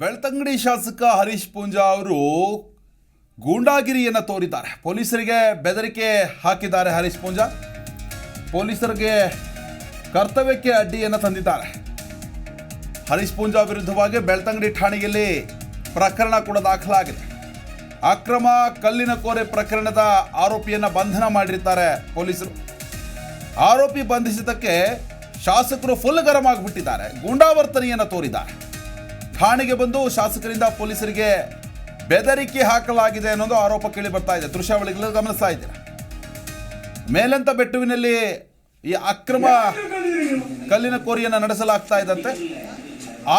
ಬೆಳ್ತಂಗಡಿ ಶಾಸಕ ಹರೀಶ್ ಪೂಂಜಾ ಅವರು ಗೂಂಡಾಗಿರಿಯನ್ನು ತೋರಿದ್ದಾರೆ. ಪೊಲೀಸರಿಗೆ ಬೆದರಿಕೆ ಹಾಕಿದ್ದಾರೆ ಹರೀಶ್ ಪೂಂಜಾ. ಪೊಲೀಸರಿಗೆ ಕರ್ತವ್ಯಕ್ಕೆ ಅಡ್ಡಿಯನ್ನು ತಂದಿದ್ದಾರೆ. ಹರೀಶ್ ಪೂಂಜಾ ವಿರುದ್ಧವಾಗಿ ಬೆಳ್ತಂಗಡಿ ಠಾಣೆಯಲ್ಲಿ ಪ್ರಕರಣ ಕೂಡ ದಾಖಲಾಗಿದೆ. ಅಕ್ರಮ ಕಲ್ಲಿನ ಕೋರೆ ಪ್ರಕರಣದ ಆರೋಪಿಯನ್ನು ಬಂಧನ ಮಾಡಿರ್ತಾರೆ ಪೊಲೀಸರು. ಆರೋಪಿ ಬಂಧಿಸಿದ್ದಕ್ಕೆ ಶಾಸಕರು ಫುಲ್ ಗರಂ ಆಗಿಬಿಟ್ಟಿದ್ದಾರೆ. ಗೂಂಡಾವರ್ತನೆಯನ್ನು ತೋರಿದ್ದಾರೆ. ಠಾಣೆಗೆ ಬಂದು ಶಾಸಕರಿಂದ ಪೊಲೀಸರಿಗೆ ಬೆದರಿಕೆ ಹಾಕಲಾಗಿದೆ ಅನ್ನೋದು ಆರೋಪ ಕೇಳಿ ಬರ್ತಾ ಇದೆ. ದೃಶ್ಯಾವಳಿಗಳಲ್ಲಿ ಗಮನಿಸ್ತಾ ಇದ್ದೀರಾ? ಮೇಲಂತ ಬೆಟ್ಟುವಿನಲ್ಲಿ ಈ ಅಕ್ರಮ ಕಲ್ಲಿನ ಕೋರಿಯನ್ನು ನಡೆಸಲಾಗ್ತಾ ಇದ್ದಂತೆ.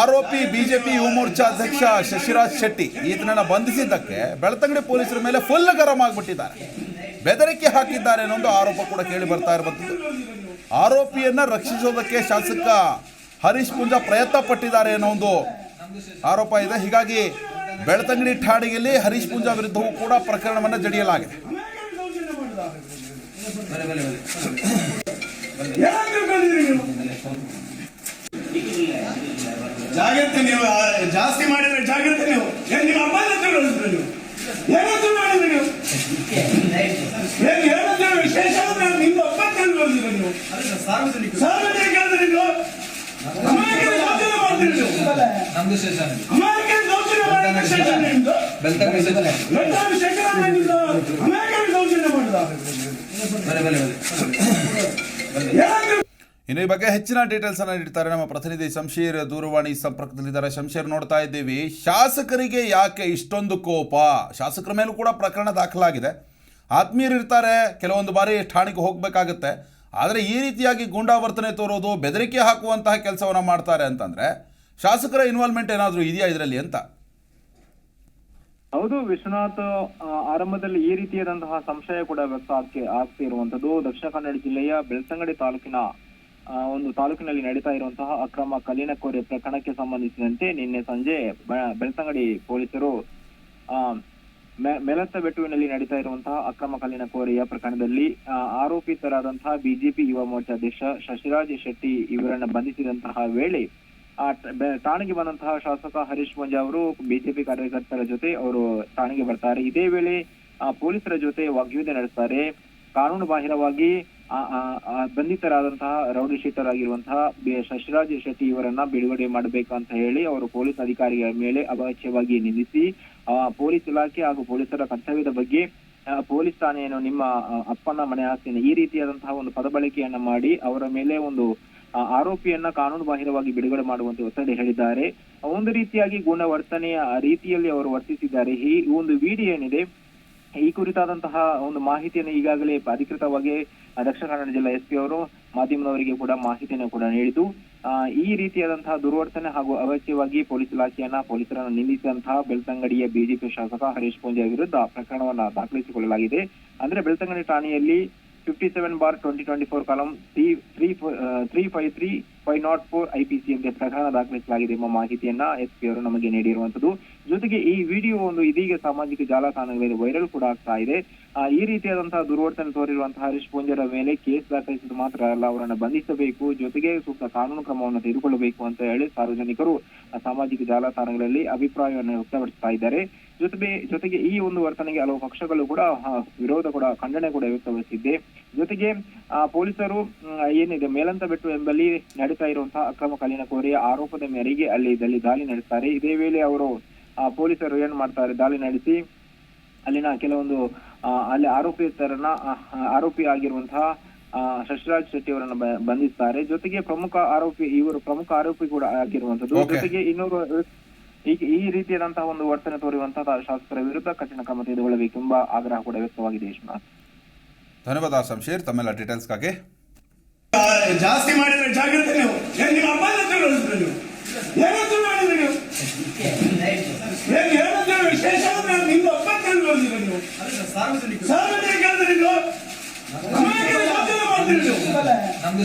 ಆರೋಪಿ ಬಿಜೆಪಿ ಯುವ ಮೋರ್ಚಾ ಅಧ್ಯಕ್ಷ ಶಶಿರಾಜ್ ಶೆಟ್ಟಿ ಈತನನ್ನ ಬಂಧಿಸಿದ್ದಕ್ಕೆ ಬೆಳ್ತಂಗಡಿ ಪೊಲೀಸರ ಮೇಲೆ ಫುಲ್ ಗರಂ ಆಗಿಬಿಟ್ಟಿದ್ದಾರೆ. ಬೆದರಿಕೆ ಹಾಕಿದ್ದಾರೆ ಅನ್ನೋ ಒಂದು ಆರೋಪ ಕೂಡ ಕೇಳಿ ಬರ್ತಾ ಇರುವಂಥದ್ದು ಆರೋಪಿಯನ್ನ ರಕ್ಷಿಸೋದಕ್ಕೆ ಶಾಸಕ ಹರೀಶ್ ಪುಂಜಾ ಪ್ರಯತ್ನ ಪಟ್ಟಿದ್ದಾರೆ ಅನ್ನೋ ಒಂದು ಆರೋಪ ಇದೆ. ಹೀಗಾಗಿ ಬೆಳ್ತಂಗಡಿ ಠಾಣೆಯಲ್ಲಿ ಹರೀಶ್ ಪೂಂಜಾ ವಿರುದ್ಧವೂ ಕೂಡ ಪ್ರಕರಣವನ್ನು ಜಡಿಯಲಾಗಿದೆ. ಜಾಗ್ರತೆ ನೀವು ಜಾಸ್ತಿ ಮಾಡಿದ್ರೆ ಜಾಗ್ರತೆ ನೀವು. ಏನ್ ನಿಮ್ಮ ಅಮ್ಮನ ತಿಳ್ಕೊಂಡಿದ್ರು ನೀವು. ಏನೋ ತಿಳ್ಕೊಂಡಿದ್ರು ನೀವು? ಏನ್ ತಿಳ್ಕೊಂಡು ವಿಶೇಷ ನಿಮ್ಮ ಅಪ್ಪ ತಿಳಿದ್ರು ನೀವು. ಸಾರ್ವಜನಿಕ ಅಂದ್ರೆ ನೀವು ಅಮಾಯಕರ ದೌರ್ಜನ್ಯ ಮಾಡ್ತೀರಿ ನೀವು ನಮ್ದು ಸ್ಟೇಷನ್ ಅಮಾಯಕರ ದೌರ್ಜನ್ಯ ಮಾಡಿದ ಶೇಷ ನಿಮ್ದು ಬೆಳ್ತಂಗಡಿ ಸ್ಟೇಷನ್ ಲಂಡನ್ ಶೇಖರ ನಿಮ್ದು ಅಮಾಯಕರ ದೌರ್ಜನ್ಯ ಮಾಡಿದ. ಬಲೆ ಬಲೆ ಬಲೆ ಇನ್ನು ಈ ಬಗ್ಗೆ ಹೆಚ್ಚಿನ ಡೀಟೇಲ್ಸ್ ಅನ್ನ ನೀಡ್ತಾರೆ ನಮ್ಮ ಪ್ರತಿನಿಧಿ ಶಂಶೀರ್ ದೂರವಾಣಿ ಸಂಪರ್ಕದಲ್ಲಿದ್ದಾರೆ. ಶಂಶೀರ್ ನೋಡ್ತಾ ಇದ್ದೀವಿ. ಶಾಸಕರಿಗೆ ಯಾಕೆ ಇಷ್ಟೊಂದು ಕೋಪ? ಶಾಸಕರ ಮೇಲೂ ಕೂಡ ಪ್ರಕರಣ ದಾಖಲಾಗಿದೆ. ಆತ್ಮೀಯರು ಇರ್ತಾರೆ. ಕೆಲವೊಂದು ಬಾರಿ ಠಾಣೆಗೆ ಹೋಗಬೇಕಾಗತ್ತೆ. ಆದರೆ ಈ ರೀತಿಯಾಗಿ ಗೂಂಡಾವರ್ತನೆ ತೋರೋದು ಬೆದರಿಕೆ ಹಾಕುವಂತಹ ಕೆಲಸವನ್ನು ಮಾಡ್ತಾರೆ ಅಂತಂದ್ರೆ ಶಾಸಕರ ಇನ್ವಾಲ್ವ್ಮೆಂಟ್ ಏನಾದರೂ ಇದೆಯಾ ಇದರಲ್ಲಿ ಅಂತ? ಹೌದು ವಿಶ್ವನಾಥ್ ಆರಂಭದಲ್ಲಿ ಈ ರೀತಿಯಾದಂತಹ ಸಂಶಯ ಕೂಡ ವ್ಯಕ್ತ ಆಗ್ತಿ ಆಗ್ತಿರುವಂತದ್ದು ದಕ್ಷಿಣ ಕನ್ನಡ ಜಿಲ್ಲೆಯ ಬೆಳ್ತಂಗಡಿ ತಾಲೂಕಿನ ಒಂದು ತಾಲೂಕಿನಲ್ಲಿ ನಡೀತಾ ಇರುವಂತಹ ಅಕ್ರಮ ಕಲ್ಲಿನ ಕೋರೆ ಪ್ರಕರಣಕ್ಕೆ ಸಂಬಂಧಿಸಿದಂತೆ ನಿನ್ನೆ ಸಂಜೆ ಬೆಳ್ತಂಗಡಿ ಪೊಲೀಸರು ಆ, ಮೆಲತ್ತ ಬೆಟ್ಟುವಿನಲ್ಲಿ ನಡೀತಾ ಇರುವಂತಹ ಅಕ್ರಮ ಕಲ್ಲಿನ ಕೋರೆಯ ಪ್ರಕರಣದಲ್ಲಿ ಆರೋಪಿತರಾದಂತಹ ಬಿಜೆಪಿ ಯುವ ಮೋರ್ಚಾ ಅಧ್ಯಕ್ಷ ಶಶಿರಾಜ್ ಶೆಟ್ಟಿ ಇವರನ್ನ ಬಂಧಿಸಿದಂತಹ ವೇಳೆ ಠಾಣೆಗೆ ಬಂದಂತಹ ಶಾಸಕ ಹರೀಶ್ ಮಂಜಾ ಅವರು ಬಿಜೆಪಿ ಕಾರ್ಯಕರ್ತರ ಜೊತೆ ಅವರು ಠಾಣೆಗೆ ಬರ್ತಾರೆ. ಇದೇ ವೇಳೆ ಪೊಲೀಸರ ಜೊತೆ ವಾಗ್ಯುದ್ಧ ನಡೆಸ್ತಾರೆ. ಕಾನೂನು ಬಾಹಿರವಾಗಿ ಬಂಧಿತರಾದಂತಹ ರೌಡಿ ಶೀಟರ್ ಆಗಿರುವಂತಹ ಶಶಿರಾಜ್ ಶೆಟ್ಟಿ ಇವರನ್ನ ಬಿಡುಗಡೆ ಮಾಡಬೇಕು ಅಂತ ಹೇಳಿ ಅವರು ಪೊಲೀಸ್ ಅಧಿಕಾರಿಗಳ ಮೇಲೆ ಅವಾಚ್ಯವಾಗಿ ನಿಂದಿಸಿ ಪೊಲೀಸ್ ಇಲಾಖೆ ಹಾಗೂ ಪೊಲೀಸರ ಕರ್ತವ್ಯದ ಬಗ್ಗೆ ಪೊಲೀಸ್ ಠಾಣೆಯನ್ನು ನಿಮ್ಮ ಅಪ್ಪನ ಮನೆ ಆಸ್ತಿಯನ್ನು ಈ ರೀತಿಯಾದಂತಹ ಒಂದು ಪದಬಳಕೆಯನ್ನ ಮಾಡಿ ಅವರ ಮೇಲೆ ಒಂದು ಆರೋಪಿಯನ್ನ ಕಾನೂನು ಬಾಹಿರವಾಗಿ ಬಿಡುಗಡೆ ಮಾಡುವಂತೆ ಒತ್ತಡ ಹೇಳಿದ್ದಾರೆ. ಒಂದು ರೀತಿಯಾಗಿ ಗುಣವರ್ತನೆಯ ರೀತಿಯಲ್ಲಿ ಅವರು ವರ್ತಿಸಿದ್ದಾರೆ. ಈ ಒಂದು ವಿಡಿಯೋ ಏನಿದೆ, ಈ ಕುರಿತಾದಂತಹ ಒಂದು ಮಾಹಿತಿಯನ್ನು ಈಗಾಗಲೇ ಅಧಿಕೃತವಾಗಿ ದಕ್ಷಿಣ ಕನ್ನಡ ಜಿಲ್ಲಾ ಎಸ್ ಪಿ ಅವರು ಮಾಧ್ಯಮದವರಿಗೆ ಕೂಡ ಮಾಹಿತಿಯನ್ನು ಕೂಡ ನೀಡಿದ್ದು ಈ ರೀತಿಯಾದಂತಹ ದುರ್ವರ್ತನೆ ಹಾಗೂ ಅಗತ್ಯವಾಗಿ ಪೊಲೀಸ್ ಇಲಾಖೆಯನ್ನ ಪೊಲೀಸರನ್ನು ನಿಂದಿಸಿದಂತಹ ಬೆಳ್ತಂಗಡಿಯ ಬಿಜೆಪಿ ಶಾಸಕ ಹರೀಶ್ ಪೂಂಜೆ ವಿರುದ್ಧ ಪ್ರಕರಣವನ್ನ ದಾಖಲಿಸಿಕೊಳ್ಳಲಾಗಿದೆ. ಅಂದ್ರೆ ಬೆಳ್ತಂಗಡಿ ಠಾಣೆಯಲ್ಲಿ fifty seven bar twenty twenty four column three three three five three five not four IPC ಎಂಬ ಪ್ರಕರಣ ದಾಖಲಿಸಲಾಗಿದೆ ಎಂಬ ಮಾಹಿತಿಯನ್ನ ಎಸ್ ಪಿ ಅವರು ನಮಗೆ ನೀಡಿರುವಂತದ್ದು ಜೊತೆಗೆ ಈ ವಿಡಿಯೋ ಒಂದು ಇದೀಗ ಸಾಮಾಜಿಕ ಜಾಲತಾಣಗಳಲ್ಲಿ ವೈರಲ್ ಕೂಡ ಆಗ್ತಾ ಇದೆ. ಈ ರೀತಿಯಾದಂತಹ ದುರ್ವರ್ತನೆ ತೋರಿರುವಂತಹ ಹರೀಶ್ ಪೂಂಜರ ಮೇಲೆ ಕೇಸ್ ದಾಖಲಿಸಿದ ಮಾತ್ರ ಅಲ್ಲ, ಅವರನ್ನು ಬಂಧಿಸಬೇಕು, ಜೊತೆಗೆ ಸೂಕ್ತ ಕಾನೂನು ಕ್ರಮವನ್ನು ತೆಗೆದುಕೊಳ್ಳಬೇಕು ಅಂತ ಹೇಳಿ ಸಾರ್ವಜನಿಕರು ಸಾಮಾಜಿಕ ಜಾಲತಾಣಗಳಲ್ಲಿ ಅಭಿಪ್ರಾಯವನ್ನು ವ್ಯಕ್ತಪಡಿಸ್ತಾ ಇದ್ದಾರೆ. ಜೊತೆಗೆ ಜೊತೆಗೆ ಈ ಒಂದು ವರ್ತನೆಗೆ ಹಲವು ಪಕ್ಷಗಳು ಕೂಡ ವಿರೋಧ ಕೂಡ ಖಂಡನೆ ಕೂಡ ವ್ಯಕ್ತಪಡಿಸಿದ್ದೆ. ಜೊತೆಗೆ ಆ, ಪೊಲೀಸರು ಏನಿದೆ ಮೇಲಂತ ಬೆಟ್ಟು ಎಂಬಲ್ಲಿ ನಡೀತಾ ಇರುವಂತಹ ಅಕ್ರಮ ಕಲ್ಲಿನ ಕೋರಿ ಆರೋಪದ ಮೇರೆಗೆ ಅಲ್ಲಿ ಇದರಲ್ಲಿ ದಾಳಿ ನಡೆಸ್ತಾರೆ. ಇದೇ ವೇಳೆ ಅವರು ಆ, ಪೊಲೀಸರು ಏನ್ ಮಾಡ್ತಾರೆ ದಾಳಿ ನಡೆಸಿ ಅಲ್ಲಿನ ಕೆಲವೊಂದು ಅಲ್ಲಿ ಆರೋಪಿತರನ್ನ ಆರೋಪಿ ಆಗಿರುವಂತಹ ಆ, ಶಶಿರಾಜ್ ಶೆಟ್ಟಿ ಅವರನ್ನ ಬಂಧಿಸ್ತಾರೆ. ಜೊತೆಗೆ ಪ್ರಮುಖ ಆರೋಪಿ ಇವರು ಪ್ರಮುಖ ಆರೋಪಿ ಕೂಡ ಆಗಿರುವಂತದ್ದು ಜೊತೆಗೆ ಇನ್ನೂರು ಈ ಈ ರೀತಿಯಾದಂತಹ ಒಂದು ವರ್ತನೆ ತೋರಿರುವಂತಹ ಶಾಸಕರ ವಿರುದ್ಧ ಕಠಿಣ ಕ್ರಮ ತೆಗೆದುಕೊಳ್ಳಬೇಕೆಂಬ ಆಗ್ರಹ ಕೂಡ ವ್ಯಕ್ತವಾಗಿದೆ ವಿಶ್ವನಾಥ್ ಧನ್ಯವಾದ ಸಂಶೀರ್ ತಮ್ಮೆಲ್ಲ ಡೀಟೇಲ್ಸ್ಗಾಗಿ ಆ, ಜಾಸ್ತಿ ಮಾಡಿದ್ರೆ ಜಾಗೃತಿ ನೀವು. ನಿಮ್ಮ ನೀವು? ನೀವು? ವಿಶೇಷ ಅಂದ್ರೆ ಅಪ್ಪ ನೀವು? ಸಾರ್ವಜನಿಕ ಅಂದ್ರೆ ನೀವು? ಅಮಾಯಕರ ದೌರ್ಜನ್ಯ ಮಾಡ್ತೀರಿ ನೀವು? ನಮ್ದು